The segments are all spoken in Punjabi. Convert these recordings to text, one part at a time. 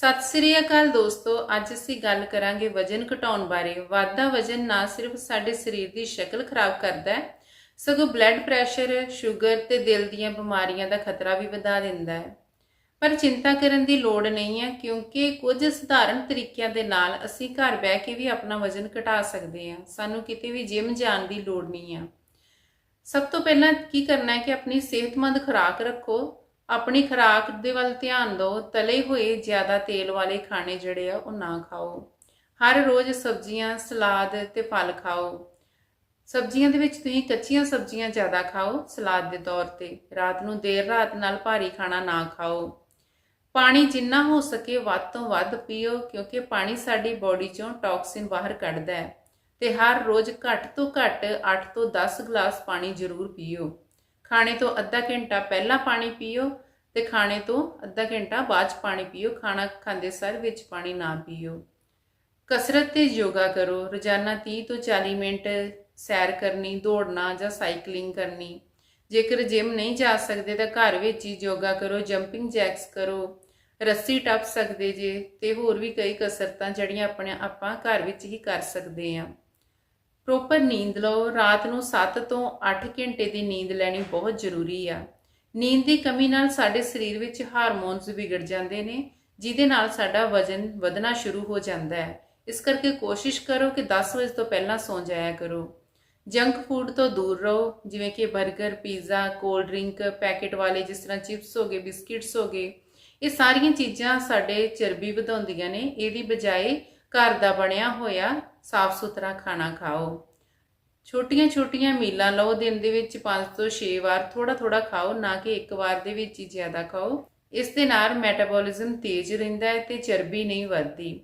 ਸਤਿ ਸ੍ਰੀ ਅਕਾਲ ਦੋਸਤੋ, ਅੱਜ ਅਸੀਂ ਗੱਲ ਕਰਾਂਗੇ ਵਜਨ ਘਟਾਉਣ ਬਾਰੇ। ਵਾਧਾ ਵਜਨ ਨਾ ਸਿਰਫ ਸਾਡੇ ਸਰੀਰ ਦੀ ਸ਼ਕਲ ਖਰਾਬ ਕਰਦਾ ਹੈ, ਸਗੋਂ ਬਲੱਡ ਪ੍ਰੈਸ਼ਰ ਸ਼ੂਗਰ ਤੇ ਦਿਲ ਦੀਆਂ ਬਿਮਾਰੀਆਂ ਦਾ ਖਤਰਾ ਵੀ ਵਧਾ ਦਿੰਦਾ ਹੈ। ਪਰ ਚਿੰਤਾ ਕਰਨ ਦੀ ਲੋੜ ਨਹੀਂ ਹੈ, ਕਿਉਂਕਿ ਕੁਝ ਸਧਾਰਨ ਤਰੀਕਿਆਂ ਦੇ ਨਾਲ ਅਸੀਂ ਘਰ ਬਹਿ ਕੇ ਵੀ ਆਪਣਾ ਵਜਨ ਘਟਾ ਸਕਦੇ ਹਾਂ। ਸਾਨੂੰ ਕਿਤੇ ਵੀ ਜਿਮ ਜਾਣ ਦੀ ਲੋੜ ਨਹੀਂ ਹੈ। ਸਭ ਤੋਂ ਪਹਿਲਾਂ ਕੀ ਕਰਨਾ ਹੈ ਕਿ ਆਪਣੀ ਸਿਹਤਮੰਦ ਖੁਰਾਕ ਰੱਖੋ। ਆਪਣੀ ਖੁਰਾਕ ਦੇ ਵੱਲ ਧਿਆਨ ਦਿਓ, ਤਲੇ ਹੋਏ ਜ਼ਿਆਦਾ ਤੇਲ ਵਾਲੇ ਖਾਣੇ ਜਿਹੜੇ ਆ, ਉਹ ਨਾ ਖਾਓ। ਹਰ ਰੋਜ਼ ਸਬਜ਼ੀਆਂ, ਸਲਾਦ ਤੇ ਫਲ ਖਾਓ। ਸਬਜ਼ੀਆਂ ਦੇ ਵਿੱਚ ਤੁਸੀਂ ਕੱਚੀਆਂ ਸਬਜ਼ੀਆਂ ਜ਼ਿਆਦਾ ਖਾਓ, ਸਲਾਦ ਦੇ ਤੌਰ ਤੇ। ਰਾਤ ਨੂੰ ਦੇਰ ਰਾਤ ਨਾਲ ਭਾਰੀ ਖਾਣਾ ਨਾ ਖਾਓ। ਪਾਣੀ ਜਿੰਨਾ ਹੋ ਸਕੇ ਵੱਧ ਤੋਂ ਵੱਧ ਪੀਓ, ਕਿਉਂਕਿ ਪਾਣੀ ਸਾਡੀ ਬਾਡੀ ਚੋਂ ਟੌਕਸਿਨ ਬਾਹਰ ਕੱਢਦਾ ਹੈ। ਤੇ ਹਰ ਰੋਜ਼ ਘੱਟ ਤੋਂ ਘੱਟ 8 ਤੋਂ 10 ਗਲਾਸ ਪਾਣੀ ਜ਼ਰੂਰ ਪੀਓ। ਖਾਣੇ ਤੋਂ ਅੱਧਾ ਘੰਟਾ ਪਹਿਲਾਂ ਪਾਣੀ ਪੀਓ ਤੇ ਖਾਣੇ ਤੋਂ ਅੱਧਾ ਘੰਟਾ ਬਾਅਦ ਚ ਪਾਣੀ ਪੀਓ, ਖਾਣਾ ਖਾਂਦੇ ਸਾਰ ਵਿੱਚ ਪਾਣੀ ਨਾ ਪੀਓ। ਕਸਰਤ ਤੇ ਯੋਗਾ ਕਰੋ, ਰੋਜ਼ਾਨਾ 30 ਤੋਂ 40 ਮਿੰਟ ਸੈਰ ਕਰਨੀ, ਦੌੜਨਾ ਜਾਂ ਸਾਈਕਲਿੰਗ ਕਰਨੀ। ਜੇਕਰ ਜਿਮ ਨਹੀਂ ਜਾ ਸਕਦੇ ਤਾਂ ਘਰ ਵਿੱਚ ਹੀ ਯੋਗਾ ਕਰੋ, ਜੰਪਿੰਗ ਜੈਕਸ ਕਰੋ, ਰੱਸੀ ਟੱਪ ਸਕਦੇ ਜੇ ਤੇ ਹੋਰ ਵੀ ਕਈ ਕਸਰਤਾਂ ਜਿਹੜੀਆਂ ਆਪਣੇ ਆਪਾਂ ਘਰ ਵਿੱਚ ਹੀ ਕਰ ਸਕਦੇ ਹਾਂ। ਪ੍ਰੋਪਰ ਨੀਂਦ ਲਓ। ਰਾਤ ਨੂੰ 7 ਤੋਂ 8 ਘੰਟੇ ਦੀ ਨੀਂਦ ਲੈਣੀ ਬਹੁਤ ਜ਼ਰੂਰੀ ਆ। ਨੀਂਦ ਦੀ ਕਮੀ ਨਾਲ ਸਾਡੇ ਸਰੀਰ ਵਿੱਚ ਹਾਰਮੋਨਸ ਵਿਗੜ ਜਾਂਦੇ ਨੇ, ਜਿਹਦੇ ਨਾਲ ਸਾਡਾ ਵਜ਼ਨ ਵਧਣਾ ਸ਼ੁਰੂ ਹੋ ਜਾਂਦਾ ਹੈ। ਇਸ ਕਰਕੇ ਕੋਸ਼ਿਸ਼ ਕਰੋ ਕਿ 10 ਵਜੇ ਤੋਂ ਪਹਿਲਾਂ ਸੌਂ ਜਾਇਆ ਕਰੋ। ਜੰਕ ਫੂਡ ਤੋਂ ਦੂਰ ਰਹੋ, ਜਿਵੇਂ ਕਿ 버ਗਰ ਪੀਜ਼ਾ, ਕੋਲਡ ਡਰਿੰਕ, ਪੈਕੇਟ ਵਾਲੇ ਜਿਸ ਤਰ੍ਹਾਂ ਚਿਪਸ ਹੋ ਗਏ, ਬਿਸਕਿਟਸ ਹੋ ਗਏ। ਇਹ ਸਾਰੀਆਂ ਚੀਜ਼ਾਂ ਸਾਡੇ ਚਰਬੀ ਵਧਾਉਂਦੀਆਂ ਨੇ। ਇਹਦੀ ਬਜਾਏ ਘਰ ਦਾ ਬਣਿਆ ਹੋਇਆ ਸਾਫ਼ ਸੁਥਰਾ ਖਾਣਾ ਖਾਓ। ਛੋਟੀਆਂ-ਛੋਟੀਆਂ ਮੀਲਾਂ ਲਓ, ਦਿਨ ਦੇ ਵਿੱਚ 5 ਤੋਂ 6 ਵਾਰ ਥੋੜਾ-ਥੋੜਾ ਖਾਓ, ਨਾ ਕਿ ਇੱਕ ਵਾਰ ਦੇ ਵਿੱਚ ਹੀ ਜ਼ਿਆਦਾ ਖਾਓ। ਇਸ ਦੇ ਨਾਲ ਮੈਟਾਬੋਲਿਜ਼ਮ ਤੇਜ਼ ਰਹਿੰਦਾ ਹੈ ਤੇ ਚਰਬੀ ਨਹੀਂ ਵੱਧਦੀ।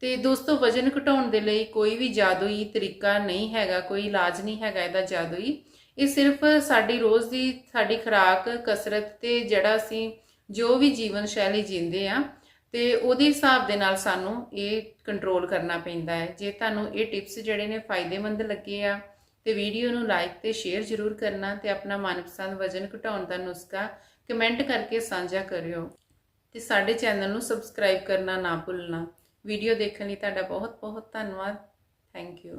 ਤੇ ਦੋਸਤੋ, ਵਜਨ ਘਟਾਉਣ ਦੇ ਲਈ ਕੋਈ ਵੀ ਜਾਦੂਈ ਤਰੀਕਾ ਨਹੀਂ ਹੈਗਾ, ਕੋਈ ਇਲਾਜ ਨਹੀਂ ਹੈਗਾ ਇਹਦਾ ਜਾਦੂਈ। ਇਹ ਸਿਰਫ ਸਾਡੀ ਰੋਜ਼ ਦੀ ਸਾਡੀ ਖੁਰਾਕ, ਕਸਰਤ ਤੇ ਜਿਹੜਾ ਅਸੀਂ ਜੋ ਵੀ ਜੀਵਨ ਸ਼ੈਲੀ ਜੀਂਦੇ ਆ ਤੇ ਉਹਦੇ ਹਿਸਾਬ ਦੇ ਨਾਲ ਸਾਨੂੰ ਇਹ ਕੰਟਰੋਲ ਕਰਨਾ ਪੈਂਦਾ ਹੈ। ਜੇ ਤੁਹਾਨੂੰ ਇਹ ਟਿਪਸ ਜਿਹੜੇ ਨੇ ਫਾਇਦੇਮੰਦ ਲੱਗੇ ਆ, ਤੇ ਵੀਡੀਓ ਨੂੰ ਲਾਈਕ ਤੇ ਸ਼ੇਅਰ ਜ਼ਰੂਰ ਕਰਨਾ ਤੇ ਆਪਣਾ ਮਨਪਸੰਦ ਵਜਨ ਘਟਾਉਣ ਦਾ ਨੁਸਖਾ ਕਮੈਂਟ ਕਰਕੇ ਸਾਂਝਾ ਕਰਿਓ। ਤੇ ਸਾਡੇ ਚੈਨਲ ਨੂੰ ਸਬਸਕ੍ਰਾਈਬ ਕਰਨਾ ਨਾ ਭੁੱਲਣਾ। ਵੀਡੀਓ ਦੇਖਣ ਲਈ ਤੁਹਾਡਾ ਬਹੁਤ ਬਹੁਤ ਧੰਨਵਾਦ। Thank you